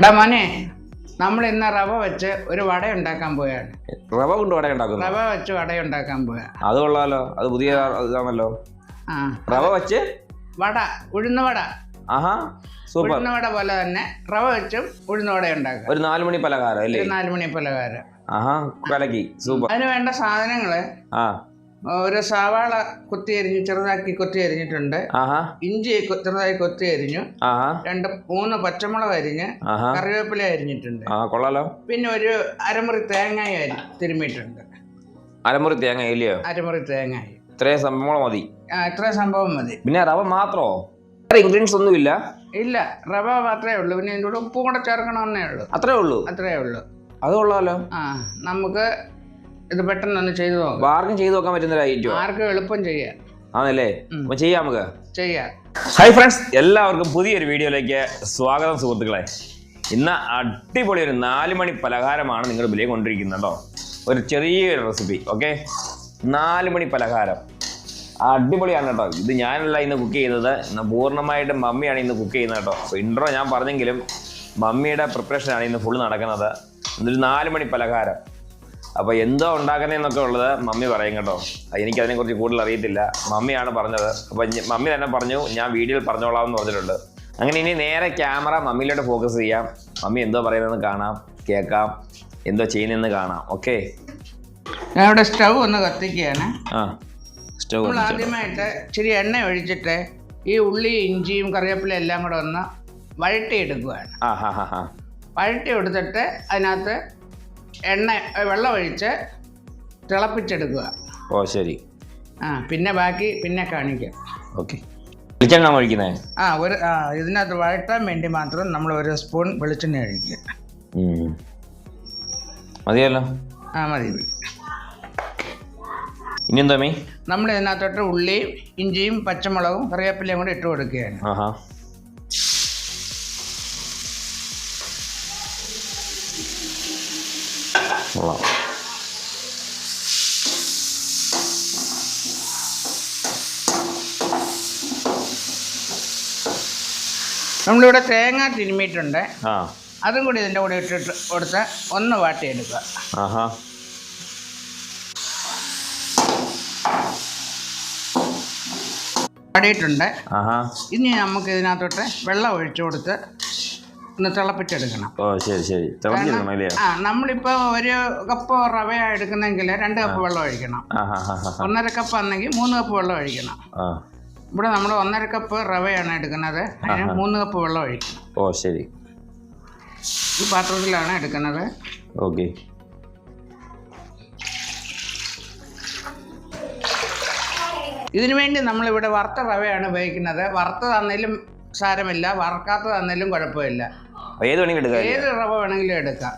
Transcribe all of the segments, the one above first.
എടാ മോനെ നമ്മൾ ഇന്ന് റവ വെച്ച് ഒരു വട ഉണ്ടാക്കാൻ പോയാണ് റവ കൊണ്ട് വട ഉണ്ടാക്കുന്നു. റവ വെച്ച് വട ഉണ്ടാക്കാൻ പോയാ അത് കൊള്ളാലോ. അത് പുതിയ ഇതാണല്ലോ. ആ. റവ വെച്ച്? വട ഉഴുന്ന വട. ആഹാ സൂപ്പർ. ഉഴുന്ന വട പോലെ തന്നെ റവ വെച്ചും ഉഴുന്ന വട ഉണ്ടാക്കാം. ഒരു നാല് മണി പലഹാരം അല്ലേ? നാല് മണി പലഹാരം. ആഹാ കലക്കി. സൂപ്പർ. അതിന് വേണ്ട സാധനങ്ങൾ ആ. ഒരു സവാള കുത്തി അരിഞ്ഞ് ചെറുതാക്കി കൊത്തി അരിഞ്ഞിട്ടുണ്ട്. ഇഞ്ചി ചെറുതായി കൊത്തി അരിഞ്ഞു. ആഹാ. രണ്ട് മൂന്ന് പച്ചമുളക് അരിഞ്ഞ് കറിവേപ്പില അരിഞ്ഞിട്ടുണ്ട്. കൊള്ളാലോ. പിന്നെ ഒരു അരമുറി തേങ്ങായി അരി തിരുമ്മിയിട്ടുണ്ട് അരമുറി തേങ്ങ ഇല്ലയോ? അരമുറി തേങ്ങായി. ഇത്രയും സംഭവം മതി. ആ ഇത്ര സംഭവം മതി. പിന്നെ റവ മാത്രോ? ഇൻഗ്രീഡിയൻസ് ഒന്നും ഇല്ല. ഇല്ല റവ മാത്രമേ ഉള്ളൂ. പിന്നെ ഇതിന്റെ കൂടെ ഉപ്പും കൂടെ ചേർക്കണമെന്നേ ഉള്ളൂ. അത്രേ ഉള്ളൂ. അത്രേ ഉള്ളൂ. അത് കൊള്ളാലോ. ആ നമുക്ക് ഇത് പെട്ടെന്ന് ഒന്ന് ചെയ്തു നോക്കാം. ആർക്കും ചെയ്തു നോക്കാൻ പറ്റുന്ന ഒരു ഐറ്റം ആർക്കും എളുപ്പം ചെയ്യാം. ആണല്ലേ? അപ്പൊ ചെയ്യാം നമുക്ക്. ചെയ്യാം. ഹൈ ഫ്രണ്ട്സ് എല്ലാവർക്കും പുതിയൊരു വീഡിയോയിലേക്ക് സ്വാഗതം സുഹൃത്തുക്കളെ. ഇന്ന് അടിപൊളി ഒരു നാല് മണി പലഹാരമാണ് നിങ്ങൾ വിലയെ കൊണ്ടിരിക്കുന്നത് കേട്ടോ. ഒരു ചെറിയൊരു റെസിപ്പി ഓക്കെ നാല് മണി പലഹാരം. അടിപൊളിയാണ് കേട്ടോ. ഇത് ഞാനല്ല ഇന്ന് കുക്ക് ചെയ്യുന്നത്. ഇന്ന് പൂർണമായിട്ടും മമ്മിയാണ് ഇന്ന് കുക്ക് ചെയ്യുന്നത് കേട്ടോ. അപ്പോൾ ഇൻട്രോ ഞാൻ പറഞ്ഞെങ്കിലും മമ്മിയുടെ പ്രിപ്പറേഷനാണ് ഇന്ന് ഫുൾ നടക്കുന്നത്. ഇന്നൊരു നാല് മണി പലഹാരം. അപ്പോൾ എന്തോ ഉണ്ടാക്കുന്നതെന്നൊക്കെ ഉള്ളത് മമ്മി പറയും കേട്ടോ. അത് എനിക്ക് അതിനെക്കുറിച്ച് കൂടുതൽ അറിയത്തില്ല. മമ്മിയാണ് പറഞ്ഞത്. അപ്പോൾ മമ്മി തന്നെ പറഞ്ഞു ഞാൻ വീഡിയോയിൽ പറഞ്ഞോളാം എന്ന് പറഞ്ഞിട്ടുണ്ട്. അങ്ങനെ ഇനി നേരെ ക്യാമറ മമ്മിയിലോട്ട് ഫോക്കസ് ചെയ്യാം. മമ്മി എന്തോ പറയുന്നതെന്ന് കാണാം കേൾക്കാം. എന്തോ ചെയ്യുന്നതെന്ന് കാണാം. ഓക്കെ ഞാൻ ഇവിടെ സ്റ്റവ് ഒന്ന് കത്തിക്കുകയാണ്. ആ സ്റ്റവ് ആദ്യമായിട്ട് ഇച്ചിരി എണ്ണ ഒഴിച്ചിട്ട് ഈ ഉള്ളി ഇഞ്ചിയും കറിവേപ്പിലയും എല്ലാം കൂടെ ഒന്ന് വഴട്ടിയെടുക്കുകയാണ്. വഴട്ടി എടുത്തിട്ട് അതിനകത്ത് എണ്ണ വെള്ളമൊഴിച്ച് തിളപ്പിച്ചെടുക്കുക. ഓ ശരി. ആ പിന്നെ ബാക്കി പിന്നെ കാണിക്കാം. ഓക്കെ. വെളിച്ചെണ്ണ ഒഴിക്കുന്നത് ആ ഒരു ആ ഇതിനകത്ത് വഴറ്റാൻ വേണ്ടി മാത്രം നമ്മൾ ഒരു സ്പൂൺ വെളിച്ചെണ്ണ ഒഴിക്കുക. മതിയല്ലോ? ആ മതി ഇനി എന്താ മീ നമ്മൾ ഇതിനകത്തോട്ട് ഉള്ളിയും ഇഞ്ചിയും പച്ചമുളകും കറിവേപ്പിലയും കൂടെ ഇട്ട് കൊടുക്കുകയാണ്. ആഹാ. നമ്മളിവിടെ തേങ്ങ തിരുമ്മിയിട്ടുണ്ട് ആ. അതും കൂടി ഇതിന്റെ കൂടെ ഇട്ടിട്ട് കൊടുത്ത് ഒന്ന് വാട്ടിയെടുക്കുക. ആഹാ. വാടിയിട്ടുണ്ട്. ആഹാ. ഇനി നമുക്ക് ഇതിനകത്തോട്ട് വെള്ളം ഒഴിച്ചു കൊടുത്ത് ഒന്ന് തിളപ്പിച്ചെടുക്കണം. ഓ ശരി ശരി. തിളപ്പിച്ചെടുക്കണം ആ നമ്മളിപ്പോൾ ഒരു കപ്പ് റവ എടുക്കുന്നെങ്കിൽ രണ്ട് കപ്പ് വെള്ളം ഒഴിക്കണം. ആഹാ ഹാ ഹാ ഒന്നര കപ്പ് ആണെങ്കിൽ മൂന്ന് കപ്പ് വെള്ളം ഒഴിക്കണം. ആ. ഇവിടെ നമ്മൾ ഒന്നര കപ്പ് റവയാണ് എടുക്കുന്നത്. അതിന് മൂന്ന് കപ്പ് വെള്ളം ഒഴിക്കും. ഓ ശരി. ഈ പാത്രത്തിലാണ് എടുക്കുന്നത്. ഓക്കെ. ഇതിനു വേണ്ടി നമ്മളിവിടെ വറുത്ത റവയാണ് ഉപയോഗിക്കുന്നത്. വറുത്തതാന്നേലും സാരമില്ല. വറക്കാത്ത തന്നേലും കുഴപ്പമില്ല. ഏത് വേണമെങ്കിലും എടുക്കാം ഏത് റവ വേണമെങ്കിലും എടുക്കാം.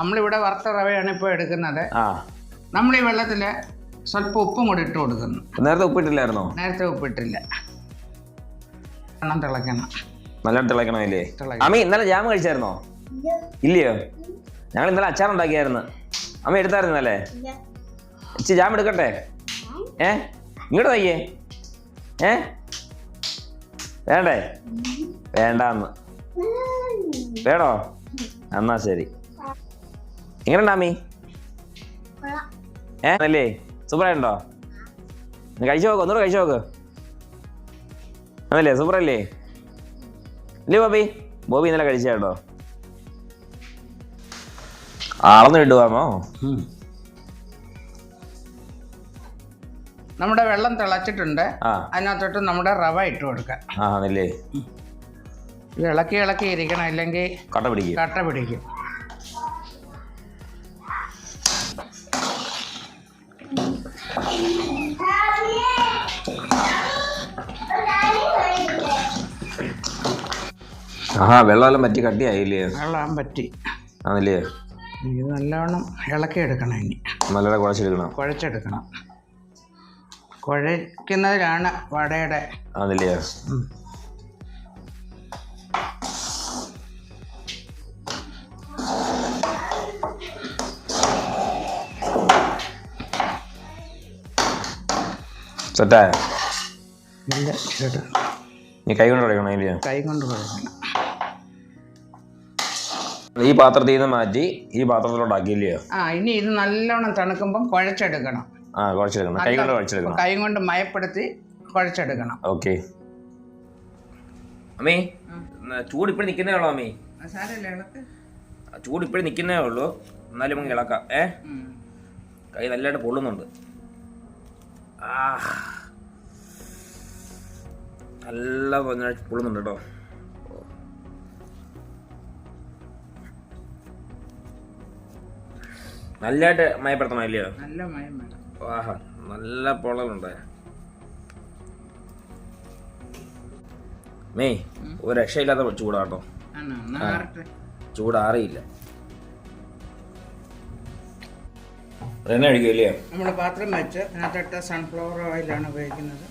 നമ്മളിവിടെ വറുത്ത റവയാണ് ഇപ്പോൾ എടുക്കുന്നത്. നമ്മൾ ഈ വെള്ളത്തിൽ സ്വല്പം ഉപ്പും കൂടി ഇട്ട് കൊടുക്കുന്നു. നേരത്തെ ഉപ്പിട്ടില്ലായിരുന്നോ? നേരത്തെ ഉപ്പിട്ടില്ല. വെള്ളം തിളക്കണം. നല്ലോണം തിളക്കണം ഇല്ലേ അമ്മ ഇന്നലെ ജാം കഴിച്ചായിരുന്നോ? ഇല്ലയോ? ഞങ്ങൾ ഇന്നലെ അച്ചാർ ഉണ്ടാക്കിയായിരുന്നു. അമ്മ എടുത്തായിരുന്നല്ലേ ഇച്ചി ജാം എടുക്കട്ടെ? ഏ? ഇങ്ങോട്ട് വയ്യേ ഏ? വേണ്ടേ? വേണ്ടാന്ന്. വേണോ? എന്നാ ശരി. എങ്ങനെയുണ്ട് അമ്മി? ഏ? അല്ലേ? സൂപ്പറായിട്ടുണ്ടോ? കഴിച്ചു നോക്ക് ഒന്നുകൂടെ കഴിച്ചു നോക്ക്. അതല്ലേ സൂപ്പറല്ലേ? ഇല്ലേ ബോബി? ബോബി ഇന്നലെ കഴിച്ച അളന്ന് ഇടുവാമോ നമ്മുടെ വെള്ളം തിളച്ചിട്ടുണ്ട്. അതിനകത്തോട്ട് നമ്മുടെ റവ ഇട്ട് കൊടുക്കാം. ആണല്ലേ. ഇളക്കി ഇളക്കി ഇരിക്കണം ഇല്ലെങ്കിൽ കട്ട പിടിക്കും. കട്ട പിടിക്കും. ആഹാ വെള്ളമെല്ലാം പറ്റി കട്ടിയായില്ലേ? വെള്ളം പറ്റി. ആണല്ലേ? ഇത് നല്ലവണ്ണം ഇളക്കി എടുക്കണം ഇനി. നല്ലവണ്ണം കുഴച്ചെടുക്കണം. കുഴച്ചെടുക്കണം. കുഴയ്ക്കുന്നതിലാണ് വടയുടെ ആണല്ലേ. സെറ്റായ? ഇല്ല. നീ കൈ കൊണ്ട് ഇല്ലയോ? കൈ കൊണ്ട് കുഴക്കണം ഈ പാത്രത്തിൽ നിന്ന് മാറ്റി ഈ പാത്രത്തിലോട്ടാക്കിയില്ലയോ? ആ ഇനി ഇത് നല്ലോണം തണുക്കുമ്പം കുഴച്ചെടുക്കണം. ആ കുഴച്ചെടുക്കണം. കൈ കൊണ്ട് കുഴച്ചെടുക്കണം. കൈ കൊണ്ട് മയപ്പെടുത്തി കുഴച്ചെടുക്കണം. ഓക്കെ. അമ്മേ ചൂട് ഇപ്പോഴും നിൽക്കുന്നേ ഉള്ളൂ അമ്മേ? ചൂട് ഇപ്പോഴും നിൽക്കുന്നേ ഉള്ളൂ. എന്നാലും നമുക്ക് ഇളക്കാം. ഏ? കൈ നല്ലതായിട്ട് പൊള്ളുന്നുണ്ട്. ആ നല്ല പൊള്ളുന്നുണ്ട് കേട്ടോ. നല്ലതായിട്ട് മയപ്പെടുത്തണം ഇല്ലയോ നല്ല മയം വേണം. ആഹാ നല്ല പൊള്ളലുണ്ട്. മേ ഒരു രക്ഷയില്ലാത്ത ചൂടാട്ടോ. ചൂടാറിയില്ല. എണ്ണ അടിക്കില്ലേ നമ്മൾ പാത്രം വെച്ച് അതിനകത്തിട്ട് സൺഫ്ലവർ ഓയിലാണ് ഉപയോഗിക്കുന്നത്.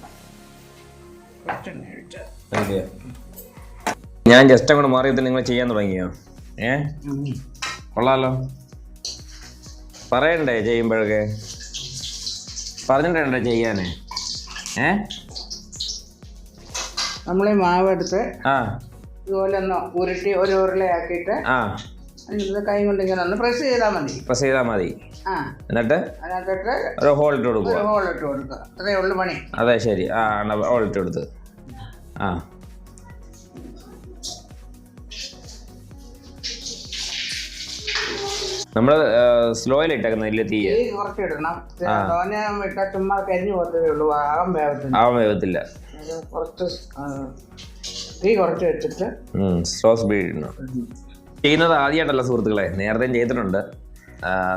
കുറച്ചെണ്ണ ഒഴിച്ചത് ഞാൻ ജസ്റ്റ് അങ്ങോട്ട് മാറിയത് നിങ്ങൾ ചെയ്യാൻ തുടങ്ങിയോ? ഏ? കൊള്ളാലോ. പറയണ്ടേ ചെയ്യുമ്പോഴൊക്കെ? പറഞ്ഞിട്ടുണ്ടോ ചെയ്യാനേ? ഏ? നമ്മൾ ഈ മാവ് എടുത്ത് ആ. ഇതുപോലെ ഒന്ന് ഉരുട്ടി ഒരു ഉരുളയാക്കിയിട്ട് ആ. എന്നിട്ട് കൈ കൊണ്ട് ഇങ്ങനെ ഒന്ന് പ്രസ് ചെയ്താൽ മതി. പ്രസ് ചെയ്താൽ മതി. ആ. എന്നിട്ട്? അതിനകത്തിട്ട് ഒരു ഹോൾ ഇട്ട് കൊടുക്കുക ഒരു ഹോൾ ഇട്ട് കൊടുക്കുക. അതേ ഉള്ളു പണി. അതെ ശരി. ആ ഹോൾ ഇട്ട് കൊടുത്ത്. ആ. നമ്മൾ സ്ലോയിൽ ഇട്ടേക്കുന്ന ഇല്ല തീ കുറച്ച് ഇടണം തോനെ ഇട്ടാൽ ചുമ്മാ കരിഞ്ഞു പോകത്തേ ഉള്ളൂ ആകം ആവാൻ വേഗത്തില്ല കുറച്ച് തീ കുറച്ച് വെച്ചിട്ട്. സ്ലോ സ്പീഡ് ഇടണം. ചെയ്യുന്നത് ആദ്യമായിട്ടല്ല സുഹൃത്തുക്കളെ. നേരത്തെയും ചെയ്തിട്ടുണ്ട്.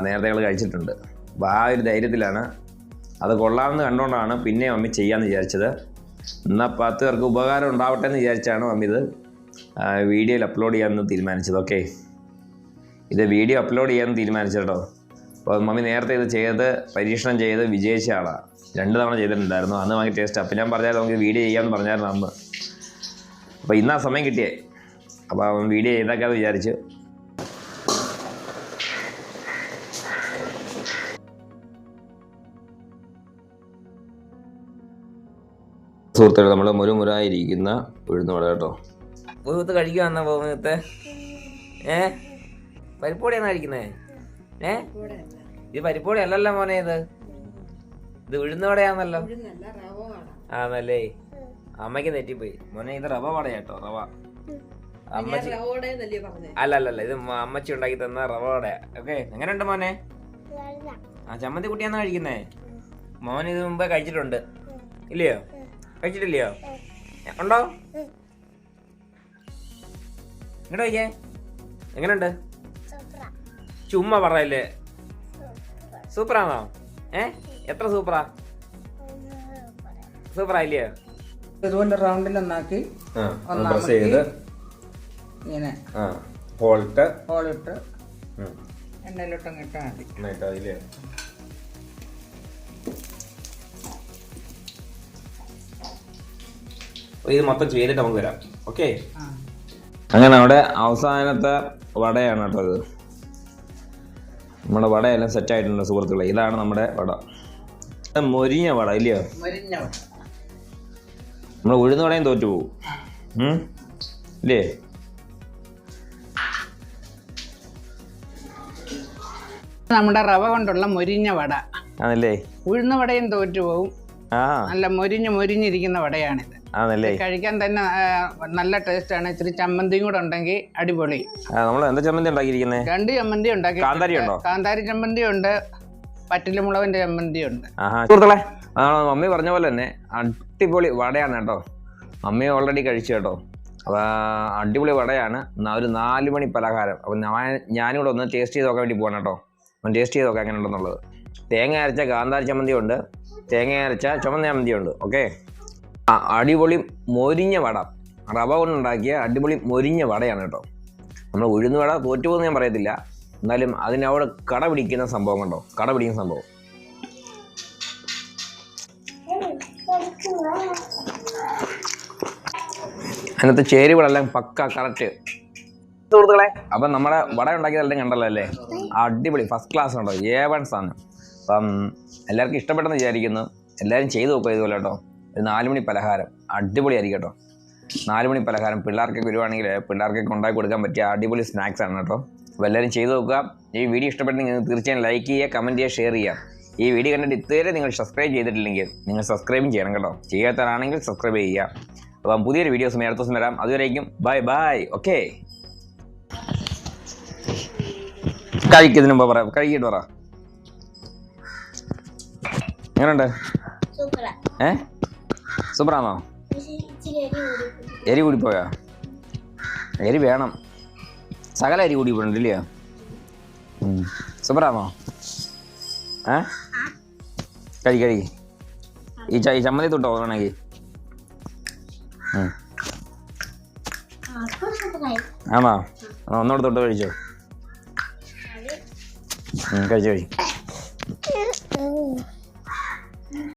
നേരത്തെ ഞങ്ങൾ കഴിച്ചിട്ടുണ്ട്. അപ്പോൾ ആ ഒരു ധൈര്യത്തിലാണ്. അത് കൊള്ളാമെന്ന് കണ്ടുകൊണ്ടാണ് പിന്നെ മമ്മി ചെയ്യാമെന്ന് വിചാരിച്ചത്. എന്നാൽ പത്ത് പേർക്ക് ഉപകാരം ഉണ്ടാവട്ടെ എന്ന് വിചാരിച്ചാണ് മമ്മി ഇത് വീഡിയോയിൽ അപ്ലോഡ് ചെയ്യാമെന്ന് തീരുമാനിച്ചത്. ഓക്കെ ഇത് വീഡിയോ അപ്ലോഡ് ചെയ്യാൻ തീരുമാനിച്ചു കേട്ടോ. അപ്പോൾ മമ്മി നേരത്തെ ഇത് ചെയ്ത് പരീക്ഷണം ചെയ്ത് വിജയിച്ച ആളാണ് രണ്ട് തവണ ചെയ്തിട്ടുണ്ടായിരുന്നു. അന്ന് വാങ്ങി ടേസ്റ്റ് അപ്പം ഞാൻ പറഞ്ഞാൽ നമുക്ക് വീഡിയോ ചെയ്യാമെന്ന് പറഞ്ഞായിരുന്നു അന്ന്. അപ്പോൾ ഇന്നാ സമയം കിട്ടിയേ. അപ്പോൾ അവൻ വീഡിയോ ചെയ്തേക്കാന്ന് വിചാരിച്ചു. സുഹൃത്തുക്കൾ നമ്മൾ മുരുമുരായിരിക്കുന്ന ഉഴുന്നുവട കേട്ടോ. മുഖത്ത് കഴിക്കുക എന്നാ മുഖത്ത് ഏ? പരിപ്പോടിയാണോ കഴിക്കുന്നേ? ഏ? ഇത് പരിപ്പോടി അല്ലല്ലോ മോനെ ഇത്? ഇത് ഉഴുന്നവടയാന്നല്ലോ ആന്നല്ലേ. അമ്മയ്ക്ക് തെറ്റിപ്പോയി മോനെ ഇത് റവ വട കേട്ടോ റവ അമ്മച്ചി അല്ല അല്ല അല്ല ഇത് അമ്മച്ചി ഉണ്ടാക്കി തന്ന റവ വട ഓക്കെ എങ്ങനെയുണ്ട് മോനെ? ആ ചമ്മന്തി കുട്ടിയാന്നാ കഴിക്കുന്നേ? മോൻ ഇത് മുമ്പേ കഴിച്ചിട്ടുണ്ട്. ഇല്ലയോ? കഴിച്ചിട്ടില്ലയോ? ഉണ്ടോ? ഇങ്ങോട്ട് കഴിക്കേ. എങ്ങനെയുണ്ട്? ചുമ്മാ പറയല്ലേ? സൂപ്പറാണോ ഏ? എത്ര സൂപ്പറാ? സൂപ്പറായില്ലേ? ഇല്ലയോ ഇതുപോലെ റൗണ്ടിലൊന്നാക്കി പ്രസ് ചെയ്ത്. ഇങ്ങനെ ആ ഹോൾട്ട് ഹോളിട്ട് എണ്ണയിലോട്ട് ഇട്ടാൽ മതി. അതില്ലേ ഇത് മൊത്തം ചെയ്തിട്ട് നമുക്ക് വരാം. ഓക്കെ? അങ്ങനെ അവിടെ അവസാനത്തെ വടയാണ് കേട്ടോ ഇത്. നമ്മുടെ വടയെല്ലാം സെറ്റ് ആയിട്ടുണ്ട് സുഹൃത്തുക്കളെ. ഇതാണ് നമ്മുടെ വട. മൊരിഞ്ഞ വട ഇല്ലയോ. നമ്മൾ ഉഴുന്ന വടയും തോറ്റു പോകും? ഇല്ലേ? നമ്മുടെ റവ കൊണ്ടുള്ള മൊരിഞ്ഞ വട. ആണല്ലേ? ഉഴുന്ന വടയും തോറ്റു പോകും നല്ല മൊരിഞ്ഞ് മൊരിഞ്ഞിരിക്കുന്ന വടയാണിത്. കഴിക്കാൻ തന്നെ നല്ല ടേസ്റ്റ് ആണ് ഇച്ചിരി ചമ്മന്തിയും കൂടെ ഉണ്ടെങ്കിൽ അടിപൊളി. നമ്മൾ എന്താ ചമ്മന്തി ഉണ്ടാക്കിയിരിക്കുന്നത് രണ്ട് ചമ്മന്തി ഉണ്ടാക്കി കാന്താരി ഉണ്ടോ? കാന്താരി ചമ്മന്തി ഉണ്ട് പറ്റിലുമുളവിന്റെ ചമ്മന്തി ഉണ്ട്. സുഹൃത്തുക്കളെ അതാണ് മമ്മി പറഞ്ഞ പോലെ തന്നെ അടിപൊളി വടയാണ് കേട്ടോ. മമ്മി ഓൾറെഡി കഴിച്ചു കേട്ടോ. അപ്പോൾ അടിപൊളി വടയാണ്. ഒരു നാല് മണി പലഹാരം. അപ്പോൾ ഞാൻ കൂടെ ഒന്ന് ടേസ്റ്റ് ചെയ്ത് നോക്കാൻ വേണ്ടി പോകണം കേട്ടോ. ഒന്ന് ടേസ്റ്റ് ചെയ്ത് നോക്കാം എങ്ങനെ ഉണ്ടെന്നുള്ളത് തേങ്ങ അരച്ച കാന്താരി ചമ്മന്തി ഉണ്ട്. തേങ്ങ അരച്ച ചുമന്ന അമന്തിയുണ്ട് ഓക്കെ ആ അടിപൊളി മൊരിഞ്ഞ വട. റവ കൊണ്ടുണ്ടാക്കിയ അടിപൊളി മൊരിഞ്ഞ വടയാണ് കേട്ടോ. നമ്മൾ ഉഴുന്ന് വട തോറ്റുപോകുന്ന ഞാൻ പറയത്തില്ല. എന്നാലും അതിനവിടെ കട പിടിക്കുന്ന സംഭവം കണ്ടോ? കട പിടിക്കുന്ന സംഭവം. അതിനകത്ത് ചേരുവകളെല്ലാം പക്ക കറക്റ്റ് സുഹൃത്തുക്കളെ. അപ്പം നമ്മുടെ വട ഉണ്ടാക്കിയതെല്ലാം കണ്ടല്ലോ അല്ലേ? അടിപൊളി ഫസ്റ്റ് ക്ലാസ് ഉണ്ടോ ഏ വൺ ആണ് അപ്പം എല്ലാവർക്കും ഇഷ്ടപ്പെട്ടെന്ന് വിചാരിക്കുന്നു. എല്ലാവരും ചെയ്തു നോക്കുക ഇതുപോലെ കേട്ടോ. ഒരു നാലുമണി പലഹാരം. അടിപൊളിയായിരിക്കും കേട്ടോ. നാലുമണി പലഹാരം. പിള്ളേർക്കൊക്കെ വരുവാണെങ്കിൽ പിള്ളേർക്കൊക്കെ ഉണ്ടാക്കി കൊടുക്കാൻ പറ്റിയ അടിപൊളി സ്നാക്സ് ആണ് കേട്ടോ. അപ്പോൾ എല്ലാവരും ചെയ്തു നോക്കുക. ഈ വീഡിയോ ഇഷ്ടപ്പെട്ടെങ്കിൽ തീർച്ചയായും ലൈക്ക് ചെയ്യുക കമന്റ് ചെയ്യുക ഷെയർ ചെയ്യുക. ഈ വീഡിയോ കണ്ടിട്ട് ഇതുവരെ നിങ്ങൾ സബ്സ്ക്രൈബ് ചെയ്തിട്ടില്ലെങ്കിൽ നിങ്ങൾ സബ്സ്ക്രൈബും ചെയ്യണം കേട്ടോ. ചെയ്യാത്തവരാണെങ്കിൽ സബ്സ്ക്രൈബ് ചെയ്യുക. അപ്പം പുതിയൊരു വീഡിയോസ് അടുത്ത ദിവസം വരാം. അതുവരേക്കും ബൈ ബൈ ഓക്കെ കഴിക്കുന്നതിന് മുമ്പ് പറയാം കഴിക്കിട്ട് പറ. എങ്ങനെയുണ്ട് ഏ? സൂപ്പറാണോ എരി കൂടി കൂടിപ്പോയാ? എരി വേണം. സകല എരി കൂടി പോയിട്ടില്ലയോ സൂപ്പറാണോ ഏ? കഴി കഴി ഈ ച ഈ ചമ്മന്തി തൊട്ടോ വേണമെങ്കിൽ ആണോ? ഒന്നോട് തൊട്ട് കഴിച്ചോ. കഴിച്ചു ഉം.